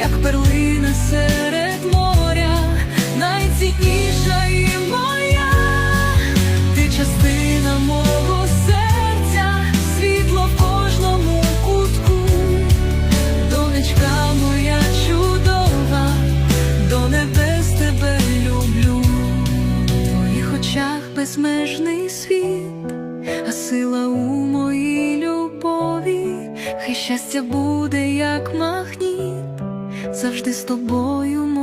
як перлина серед моря, найцінніша і моя, ти частина мого серця, світло в кожному кутку, донечка моя чудова, до небес тебе люблю, в твоїх очах безмежний світ, а сила у моїй любові. Хай щастя буде, як махніт завжди з тобою, доня.